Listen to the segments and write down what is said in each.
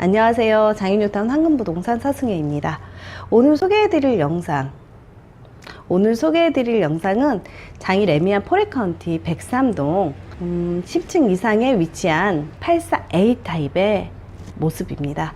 안녕하세요. 장인뉴타운 황금부동산 서승혜입니다. 오늘 소개해드릴 영상. 오늘 소개해드릴 영상은 장일 레미안 포레카운티 103동 음, 10층 이상에 위치한 84A 타입의 모습입니다.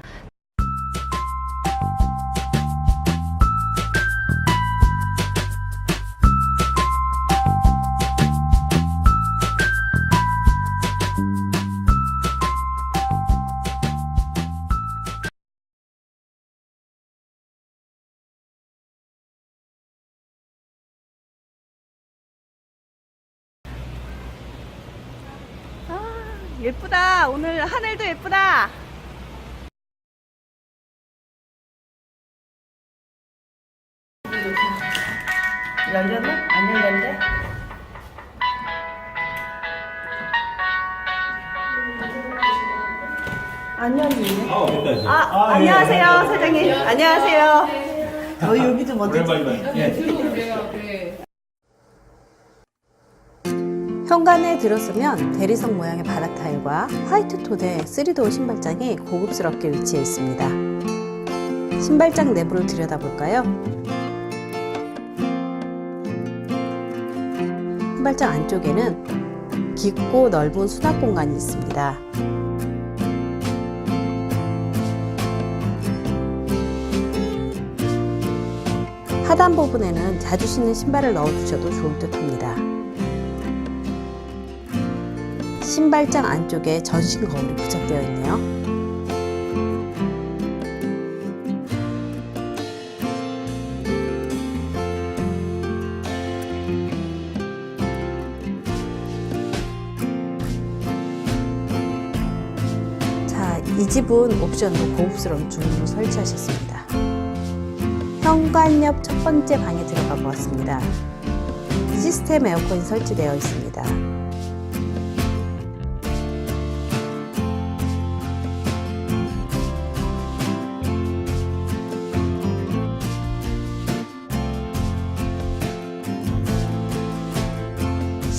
예쁘다. 오늘 하늘도 예쁘다. 열렸나? 안 열렸는데? 안 열리네. 아, 됐다. 아, 예, 안녕하세요, 예, 예. 사장님. 안녕하세요. 어, 여기 좀 어디 오랜만이다. 예. 현관에 들어서면 대리석 모양의 바닥 타일과 화이트 톤의 3도어 신발장이 고급스럽게 위치해 있습니다. 신발장 내부를 들여다볼까요? 신발장 안쪽에는 깊고 넓은 수납 공간이 있습니다. 하단 부분에는 자주 신는 신발을 넣어두셔도 좋을 듯 합니다. 신발장 안쪽에 전신 거울이 부착되어 있네요. 자, 이 집은 옵션으로 고급스러운 주문을 설치하셨습니다. 현관 옆 첫 번째 방에 들어가 보았습니다. 시스템 에어컨이 설치되어 있습니다.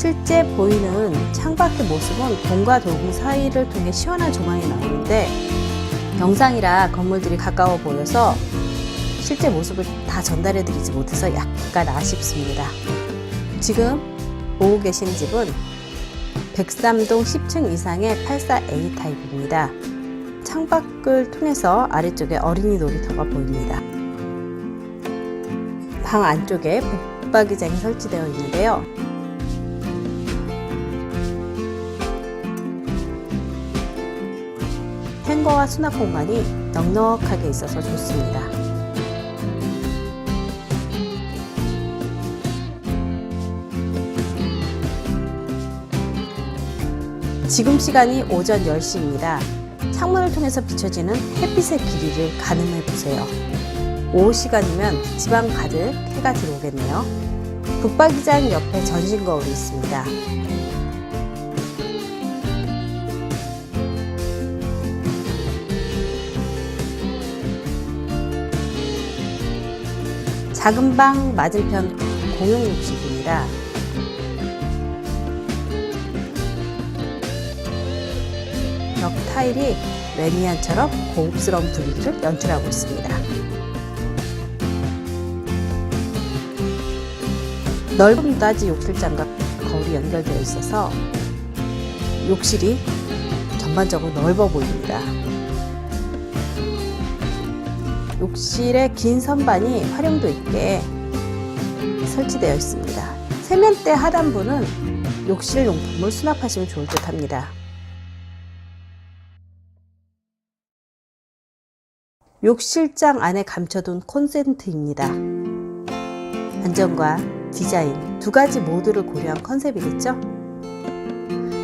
실제 보이는 창밖의 모습은 동과 도구 사이를 통해 시원한 조망이 나오는데 영상이라 건물들이 가까워 보여서 실제 모습을 다 전달해 드리지 못해서 약간 아쉽습니다. 지금 보고 계신 집은 103동 10층 이상의 84A 타입입니다. 창밖을 통해서 아래쪽에 어린이 놀이터가 보입니다. 방 안쪽에 북박이장이 설치되어 있는데요. 행거와 수납 공간이 넉넉하게 있어서 좋습니다. 지금 시간이 오전 10시입니다. 창문을 통해서 비춰지는 햇빛의 길이를 가늠해 보세요. 오후 시간이면 지방 가득 해가 들어오겠네요. 북박이장 옆에 전신 거울이 있습니다. 작은 방 맞은편 공용 욕실입니다. 벽 타일이 레미안처럼 고급스러운 분위기를 연출하고 있습니다. 넓은 무다지 욕실장과 거울이 연결되어 있어서 욕실이 전반적으로 넓어 보입니다. 욕실의 긴 선반이 활용도 있게 설치되어 있습니다. 세면대 하단부는 욕실 용품을 수납하시면 좋을 듯 합니다. 욕실장 안에 감춰둔 콘센트입니다. 안전과 디자인 두 가지 모두를 고려한 컨셉이겠죠?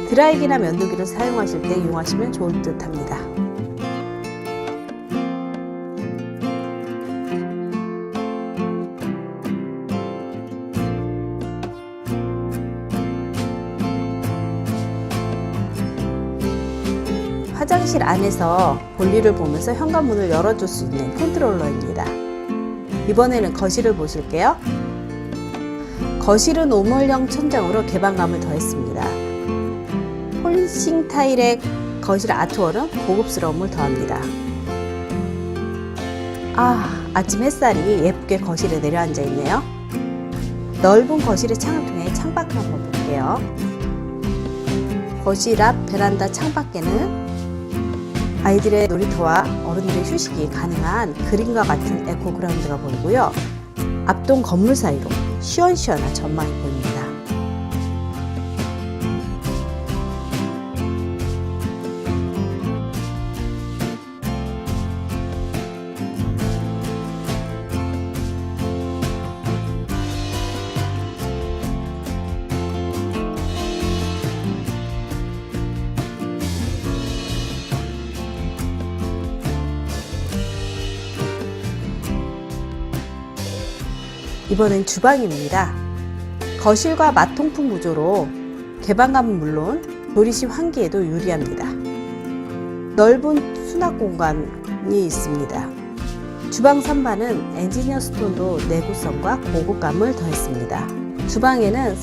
드라이기나 면도기를 사용하실 때 이용하시면 좋을 듯 합니다. 화장실 안에서 볼일을 보면서 현관문을 열어줄 수 있는 컨트롤러입니다. 이번에는 거실을 보실게요. 거실은 오물형 천장으로 개방감을 더했습니다. 폴리싱 타일의 거실 아트월은 고급스러움을 더합니다. 아, 아침 햇살이 예쁘게 거실에 내려앉아 있네요. 넓은 거실의 창을 통해 창밖을 한번 볼게요. 거실 앞 베란다 창밖에는 아이들의 놀이터와 어른들의 휴식이 가능한 그림과 같은 에코그라운드가 보이고요. 앞동 건물 사이로 시원시원한 전망이 보입니다. 이번엔 주방입니다. 거실과 마통풍 구조로 개방감은 물론 조리실 환기에도 유리합니다. 넓은 수납 공간이 있습니다. 주방 선반은 엔지니어 스톤도 내구성과 고급감을 더했습니다. 주방에는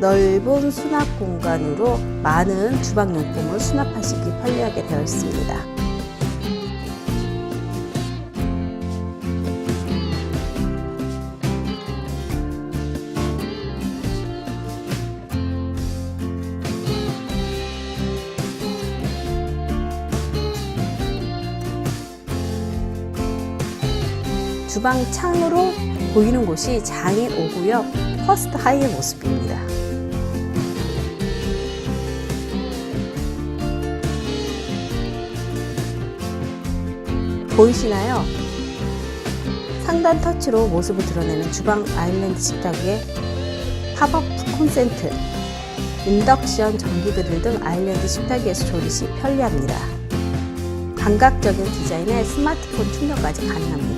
넓은 수납 공간으로 많은 주방 용품을 수납하시기 편리하게 되어 있습니다. 주방 창으로 보이는 곳이 장인 5구역 퍼스트 하이의 모습입니다. 보이시나요? 상단 터치로 모습을 드러내는 주방 아일랜드 식탁에 팝업 콘센트, 인덕션 전기 그릴 등 아일랜드 식탁에서 조리 시 편리합니다. 감각적인 디자인에 스마트폰 충전까지 가능합니다.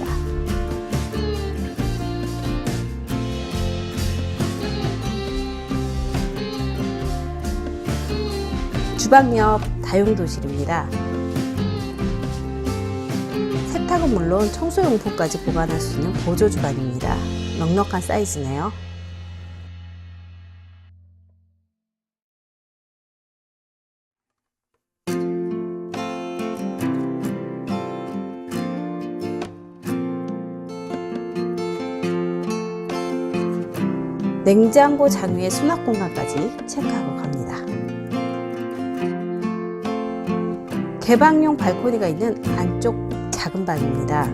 주방 옆 다용도실입니다. 세탁은 물론 청소용품까지 보관할 수 있는 보조 주방입니다. 넉넉한 사이즈네요. 냉장고 장위의 수납 공간까지 체크하고 갑니다. 개방용 발코니가 있는 안쪽 작은 방입니다.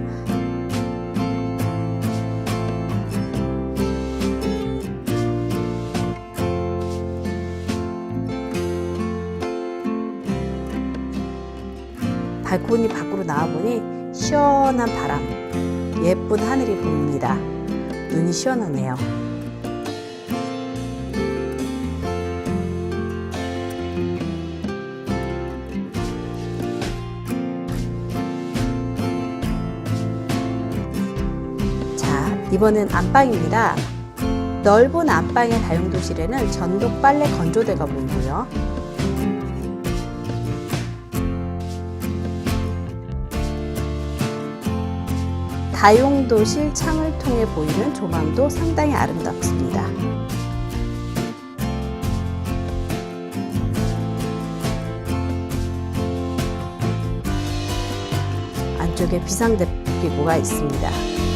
발코니 밖으로 나와보니 시원한 바람, 예쁜 하늘이 보입니다. 눈이 시원하네요. 이번엔 안방입니다. 넓은 안방의 다용도실에는 전동 빨래 건조대가 보이고요. 다용도실 창을 통해 보이는 조망도 상당히 아름답습니다. 안쪽에 비상대피구가 있습니다.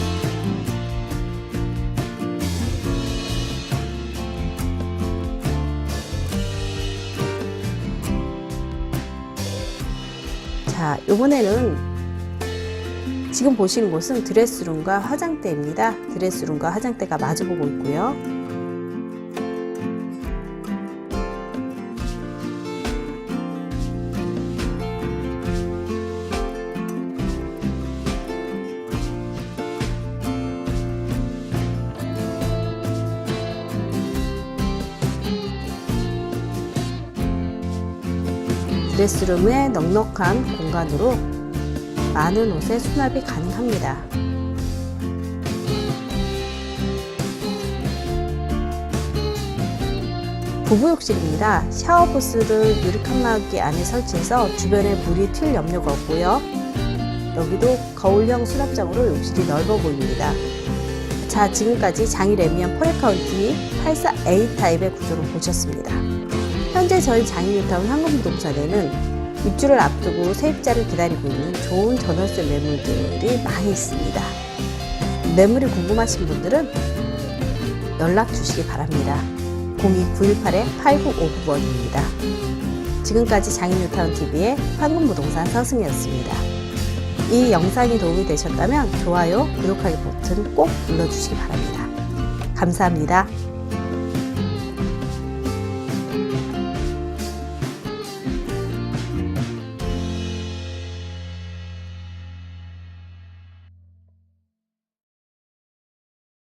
자, 이번에는 지금 보시는 곳은 드레스룸과 화장대입니다. 드레스룸과 화장대가 마주보고 있고요. 드레스룸의 넉넉한 공간으로 많은 옷의 수납이 가능합니다. 부부욕실입니다. 샤워부스를 유리 칸막이 안에 설치해서 주변에 물이 튈 염려가 없고요. 여기도 거울형 수납장으로 욕실이 넓어 보입니다. 자, 지금까지 장일 레미안 포레카운티 84A 타입의 구조를 보셨습니다. 저희 장일뉴타운 황금부동산에는 입주를 앞두고 세입자를 기다리고 있는 좋은 전월세 매물들이 많이 있습니다. 매물이 궁금하신 분들은 연락 주시기 바랍니다. 02-918-8959번입니다. 지금까지 장인뉴타운 TV의 황금부동산 서승이었습니다. 이 영상이 도움이 되셨다면 좋아요, 구독하기 버튼 꼭 눌러주시기 바랍니다. 감사합니다.